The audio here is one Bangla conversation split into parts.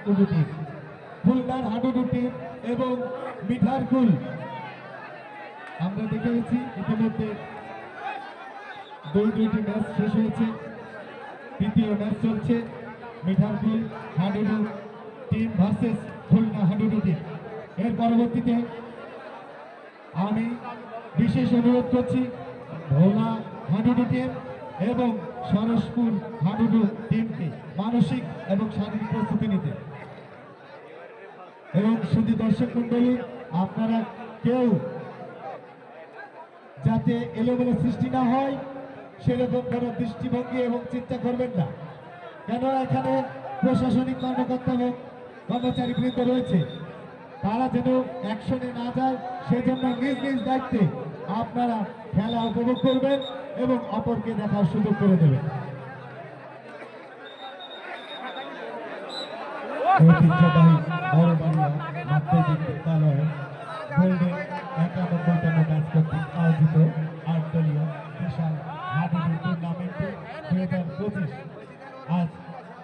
হাডুডু টিম খুলনার হাডুডু টিম এবং মিঠারকুল আমরা দেখে গেছি ইতিমধ্যে দুই দুইটি ম্যাচ শেষ হয়েছে তৃতীয় ম্যাচ চলছে Mitharkul hadudu team versus Khulna hadudu team এর পরবর্তীতে আমি বিশেষ অনুরোধ করছি ভোলা হাডুডু টিম এবং সরসপুর হাডুডু টিমকে মানসিক এবং শারীরিক প্রস্তুতি নিতে। এবং শুধু দর্শক মন্ডলী আপনারা কেউ যাতে এলোমেলো সৃষ্টি না হয়, সেরকম কোনো দৃষ্টিভঙ্গি এবং চিন্তা করবেন না। কেন এখানে প্রশাসনিক কর্মকর্তা এবং কর্মচারী বৃন্দ রয়েছে। তারা যেন অ্যাকশনে না যায়, সেজন্য নিজ নিজ দায়িত্বে আপনারা খেলা উপভোগ করবেন এবং অপরকে দেখার সুযোগ করে দেবেন। ঐতিহ্যবাহী গোল্ডেন একানব্বইতম ম্যাচ কর্তৃক আয়োজিত আট দলীয় বিশাল হাডুডু টুর্নামেন্টে দুই হাজার পঁচিশ। আজ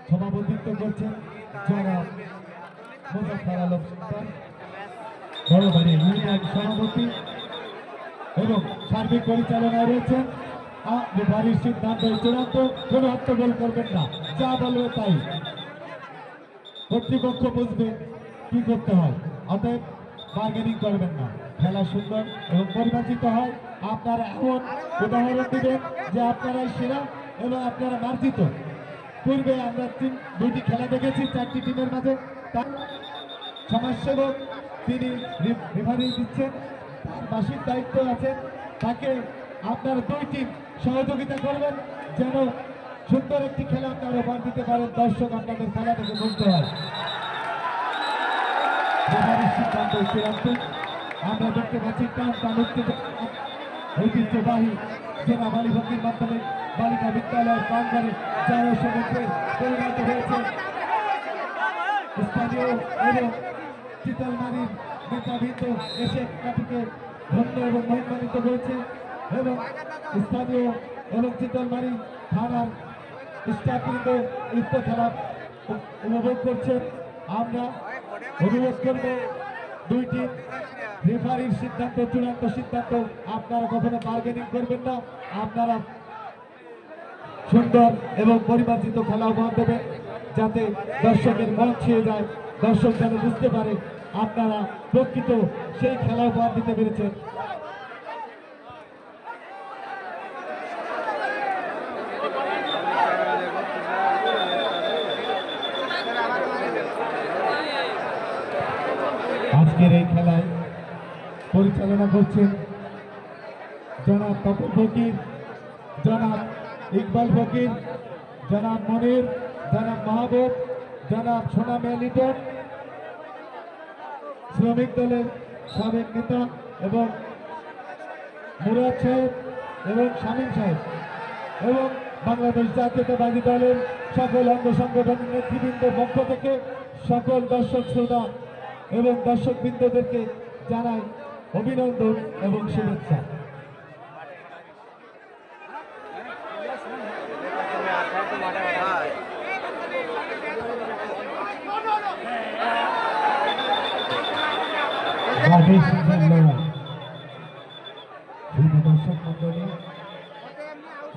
সভাপতিত্ব করছেন জনাব মুজাফর আলম সুলতান বড়বাড়ি ইউনিয়ন সভাপতি এবং সার্বিক পরিচালনায় রয়েছেন। বাড়ির সিদ্ধান্ত চূড়ান্ত, কোনো হট্টগোল করবেন না, যা বলবে তাই। কর্তৃপক্ষ বুঝবে কি করতে হয়। অতএব বার্গেনিং করবেন না। খেলা সুন্দর এবং পরিমার্জিত হয়। আপনারা এমন উদাহরণ দিবেন যে আপনারাই সেরা এবং আপনারা মার্জিত। পূর্বে আমরা তিন, দুইটি খেলা দেখেছি, চারটি টিমের মাঝে। তার সমাজসেবক তিনি রেফারি দিচ্ছেন। তার বাসির দায়িত্ব আছে। তাকে আপনারা দুই টিম সহযোগিতা করবেন যেন সুন্দর একটি খেলা আপনারা উপহার দিতে পারেন। দর্শক আপনাদের খেলা থেকে মুক্ত হয়। রেফারির সিদ্ধান্ত আমরা দেখতে পাচ্ছি ঐতিহ্যবাহী জেলা বালিভক্তির মাধ্যমে বালিকা বিদ্যালয়ের প্রাঙ্গণে জনসমুদ্রে পরিণত হয়েছে। স্থানীয় এবং চিতলমারির নেতাবৃন্দ এসে খেলাটিকে ধন্য এবং মহিমান্বিত করেছে এবং স্থানীয় এবং চিতলমারি থানার স্টাফবৃন্দ নৃত্য খেলা উপ- উপভোগ করছেন। আমরা অনুরোধ করব দুইটি রেফারির সিদ্ধান্ত, চূড়ান্ত সিদ্ধান্ত আপনারা কখনো বার্গেনিং করবেন না। আপনারা সুন্দর এবং পরিমার্জিত খেলা উপহার দেবেন, যাতে দর্শকের মন ছুঁয়ে যায়। দর্শক যেন বুঝতে পারে আপনারা প্রকৃত সেই খেলা উপহার দিতে পেরেছেন আজকের এই খেলায় পরিচালনা করছেন জনাব তপন ফকির, জনাব ইকবাল ফকির, জনাব মনির, জনাব মাহবুব, জনাব সোনামে লিটন, শ্রমিক দলের সাবেক নেতা এবং মুরাদ সাহেব এবং শামীম সাহেব এবং বাংলাদেশ জাতীয়তাবাদী দলের সকল অঙ্গ সংগঠনের নেতৃবৃন্দের পক্ষ থেকে সকল দর্শক শ্রোতা এবং দর্শক বৃন্দদেরকে জানাই অভিনন্দন এবং শুভেচ্ছা।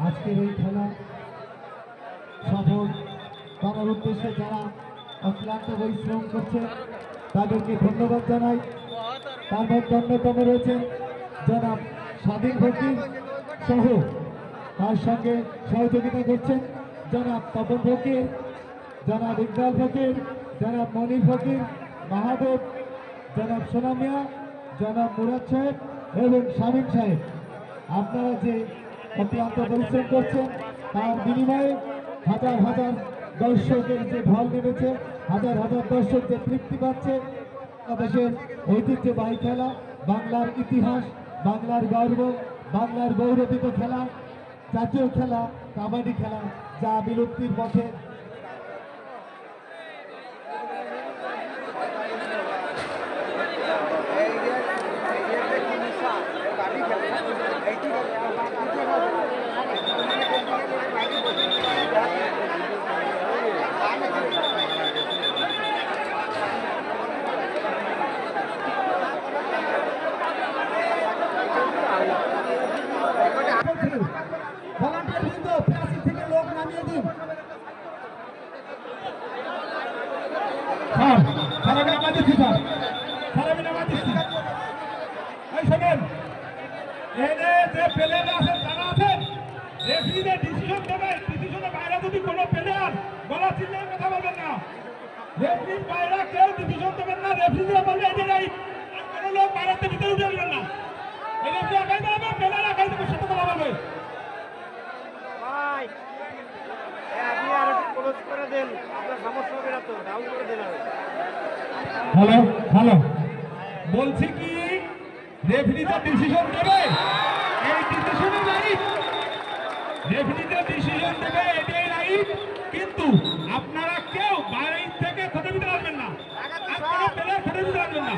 আজকের এই খেলা সফল। করার উদ্দেশ্যে যারা অক্লান্ত পরিশ্রম করছে তাদেরকে ধন্যবাদ জানাই। তার মধ্যে অন্যতম রয়েছেন জনাব স্বাধীন ফকির সহ তার সঙ্গে সহযোগিতা করছেন জনাব তপন ফকির জনাব ইকবাল ফকির জনাব মনির ফকির মাহবুব জনাব সোনামিয়া জনাব মুরাদ সাহেব এবং শামীম সাহেব। আপনারা যে অক্লান্ত পরিশ্রম করছেন তার বিনিময়ে হাজার হাজার দর্শকের যে ঢল নেমেছে, হাজার হাজার দর্শক যে তৃপ্তি পাচ্ছে বাংলাদেশের ঐতিহ্যবাহী খেলা, বাংলার ইতিহাস, বাংলার গর্ব, বাংলার গৌরবিত খেলা, জাতীয় খেলা, কাবাডি খেলা, যা বিলুপ্তির পথে এনে যে প্লেয়ার আছেন তারা আছেন। রেফারি যে ডিসিশন দেবেন। ডিসিশনের বাইরে যদি কোনো প্লেয়ার গলা চিল্লিয়ে কথা বলবেন না। রেফারির বাইরে কেউ ডিসিশন দেবেন না। রেফারি বলে বলবে এই জায়গায় কোনো লোক বাইরেতে ভিতরে উঠে আসবেন না। এই রেফারি একাই দাঁড়াবে প্লেয়ার একাই দেবে সেটা দাঁড়াবে হ্যালো হ্যালো। বলছি কি রেফরি তো ডিসিশন দেবে। এই ডিসিশনে রাইট রেফরি তো ডিসিশন দেবে এটাই রাইট কিন্তু আপনারা কেউ বাইরে থেকে খোঁজে দিতে পারবেন না। আর কোনো প্লেয়ার খোঁজে দিতে পারবেন না।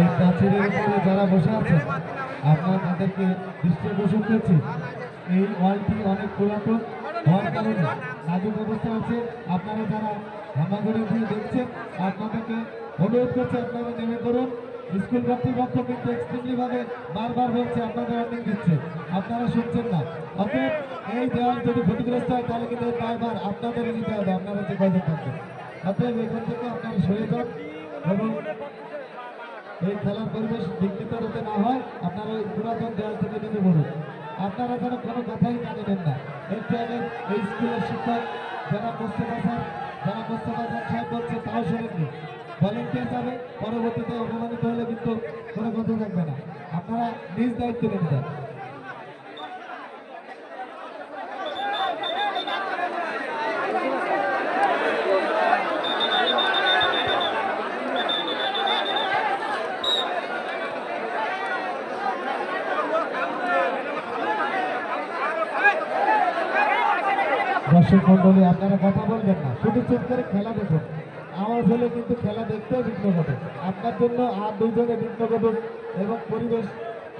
এই প্রাচীরের উপরে যারা বসে আছে আপনারা তাদেরকে দৃষ্টি আকর্ষণ করছি। এই ওয়ালটি অনেক পুরাতন। হওয়ার কারণে নাজুক অবস্থা আছে। আপনারা যারা হামাগুড়ি দিয়ে দেখছেন, আপনাদেরকে অনুরোধ করছি আপনারা নেমে করুন স্কুল কর্তৃপক্ষ কিন্তু এক্সট্রিমলি ভাবে বারবার বলছে, আপনাদের ওয়ার্নিং দিচ্ছে। আপনারা শুনছেন না। অতএব এই দেওয়াল যদি ক্ষতিগ্রস্ত হয়, তাহলে কিন্তু বারবার আপনাদেরই নিতে হবে, আপনারা যে কয়জন থাকবেন। অতএব এখান থেকে আপনারা সরে যান এবং এই খেলার পরিবেশ বিঘ্নিত যাতে না হয়, আপনারা পুরাতন দেওয়াল থেকে নেমে পড়ুন। আপনারা যেন কোনো কথাই কানে নেন না। একটু আগে এই স্কুলের শিক্ষক যারা মোস্তফা স্যার যারা মোস্তফা স্যার সাহেব বলছে, তাও শোনেননি। ভলেন্টিয়ার যাবে, পরবর্তীতে অপমানিত হলে কিন্তু কোনো কথা থাকবে না। আপনারা নিজ দায়িত্ব নেন যান দর্শক মন্ডলী আপনারা কথা বলবেন না। শুধু চুপ করে খেলা দেখুন। আওয়াজ হলে কিন্তু খেলা দেখতেও বিঘ্ন ঘটে। আপনার জন্য আর দুইজনে বিঘ্ন ঘটুক এবং পরিবেশ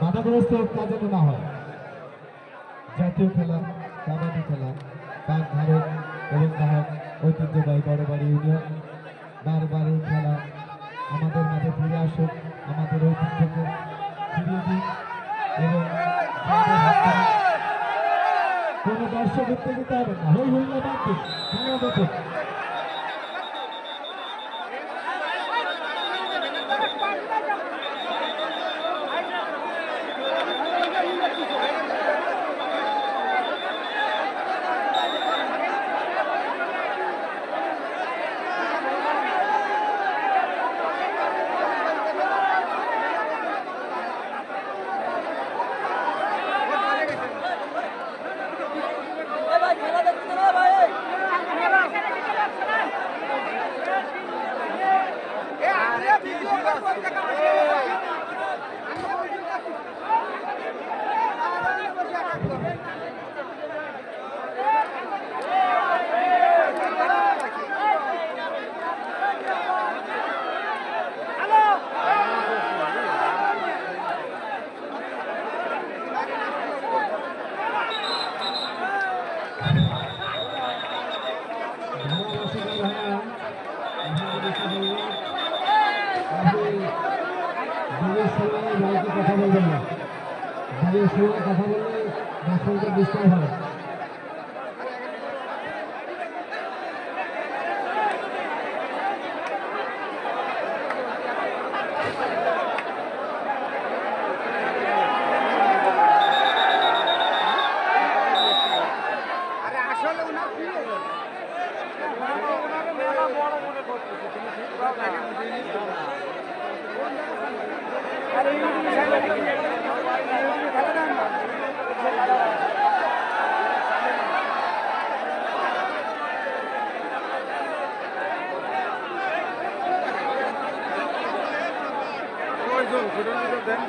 বাধাগ্রস্ত তা যেন না হয়। জাতীয় খেলা, কাবাডি খেলা, পাক ভারত এবং বাহক ঐতিহ্যবাহী বড় বাড়ি ইউনিয়ন। বারবার এই খেলা আমাদের মাঝে ফিরে আসুক, আমাদের ঐতিহ্যকে ফিরিয়ে দিক এবং কোনো দর্শক উত্তেজিত হবে না হই হইলে বাদ দিন দেন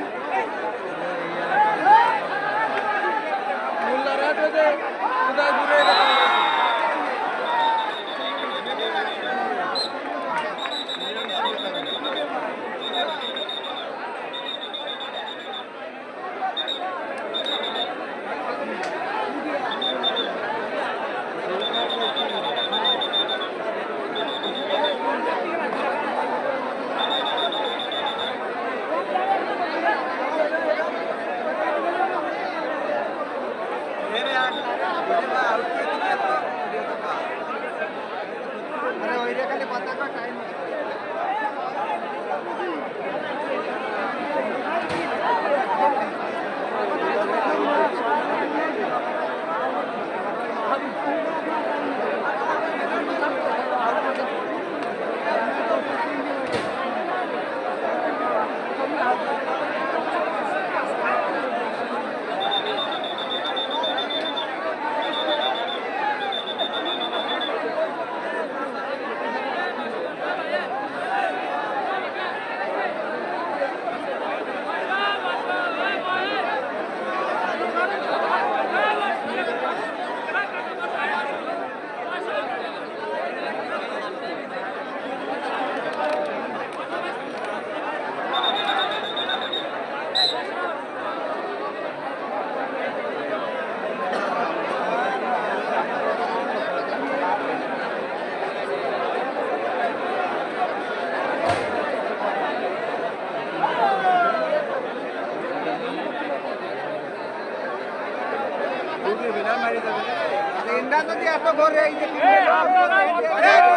যদি এত করে এই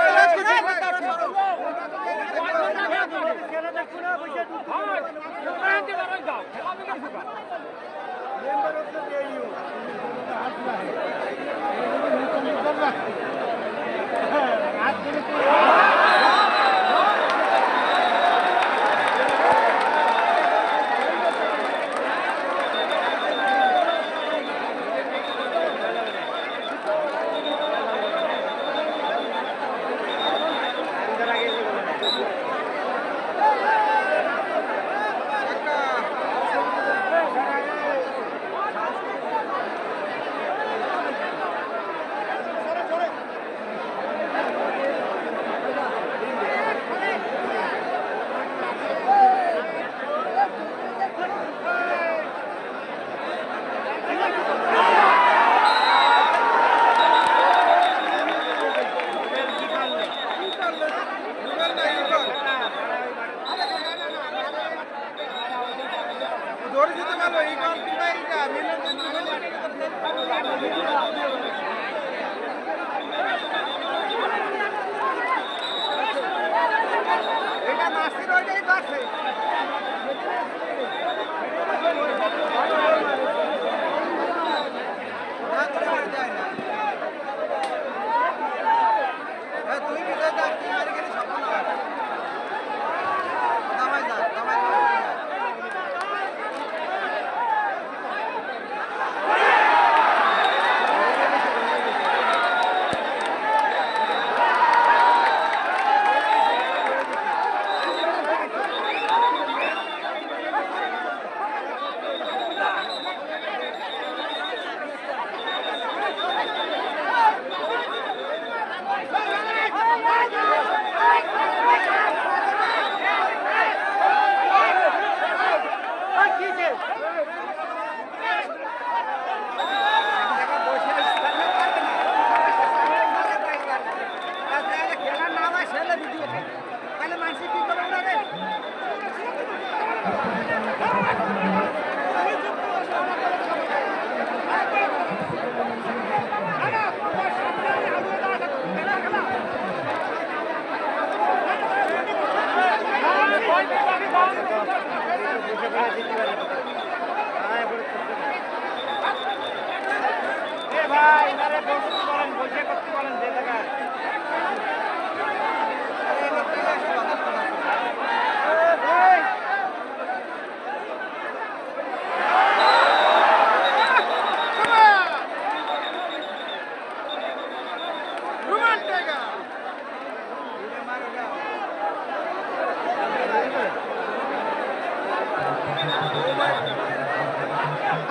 তাহলে মানুষ কি করবে না রে ভাই এনারে বসতে বলেন বসে করতে বলেন যে জায়গায়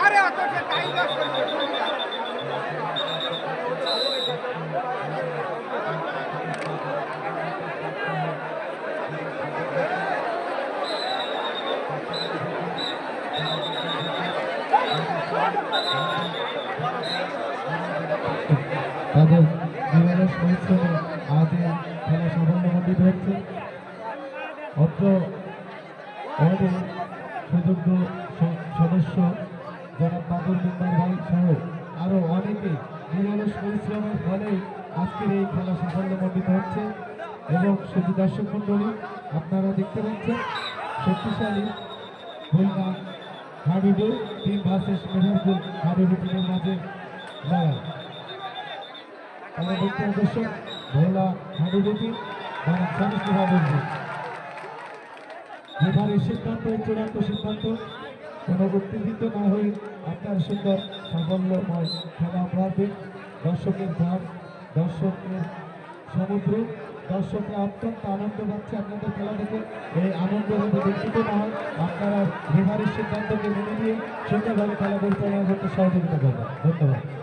আরে অত টাইম তাদের নিরলস পরিশ্রমে আজ এই খেলা সাফল্যমণ্ডিত হচ্ছে। অত্র ওয়ার্ডের সুযোগ্য সদস্য জনাব বাদুর মিম্বার ভাই সহ আরও অনেকে নিরলস পরিশ্রমের ফলে আজকের এই খেলা সাফল্যমণ্ডিত হচ্ছে এবং শুধু দর্শক মণ্ডলী, আপনারা দেখতে পাচ্ছেন শক্তিশালী খুলনা হাডুডু, টিম ভার্সেস মেহেরপুর হাডুডু টিমের মাঝে লড়াই পরবর্তী দর্শক ভোলা হাডুডুটি এবং সমিষ্টি হাডুডু রেফারির সিদ্ধান্ত কোনো উত্তেজিত না হয়ে আপনার সুন্দর, সাফল্যময় খেলা আপনাদের দর্শকের ঘর দর্শকের সমুদ্র, দর্শকরা অত্যন্ত আনন্দ পাচ্ছে আপনাদের খেলা দেখে। এই আনন্দ যাতে বিকৃত না হয়, আপনারা রেফারির সিদ্ধান্তকে মেনে নিয়ে সুন্দরভাবে খেলা পরিচালনা করতে সহযোগিতা করবেন। ধন্যবাদ।